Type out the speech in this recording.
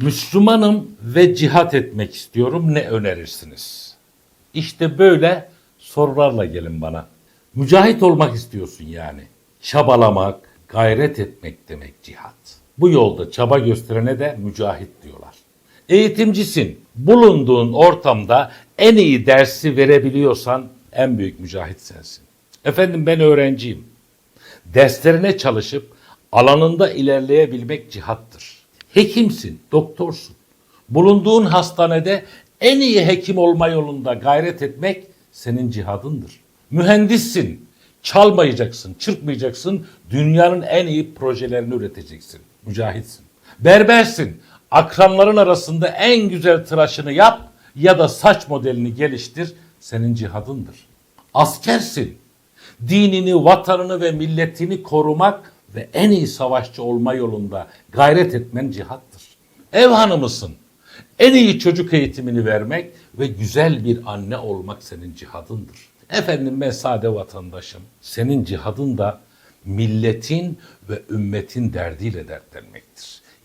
Müslümanım ve cihat etmek istiyorum ne önerirsiniz? İşte böyle sorularla gelin bana. Mücahit olmak istiyorsun yani. Çabalamak, gayret etmek demek cihat. Bu yolda çaba gösterene de mücahit diyorlar. Eğitimcisin. Bulunduğun ortamda en iyi dersi verebiliyorsan en büyük mücahit sensin. Efendim ben öğrenciyim. Derslerine çalışıp alanında ilerleyebilmek cihattır. Hekimsin, doktorsun. Bulunduğun hastanede en iyi hekim olma yolunda gayret etmek senin cihadındır. Mühendissin, çalmayacaksın, çırpmayacaksın, dünyanın en iyi projelerini üreteceksin. Mücahitsin. Berbersin, akranların arasında en güzel tıraşını yap ya da saç modelini geliştir, senin cihadındır. Askersin, dinini, vatanını ve milletini korumak ve en iyi savaşçı olma yolunda gayret etmen cihattır. Ev hanımısın. En iyi çocuk eğitimini vermek ve güzel bir anne olmak senin cihadındır. Efendim ben sade vatandaşım. Senin cihadın da milletin ve ümmetin derdiyle dertlenmektir.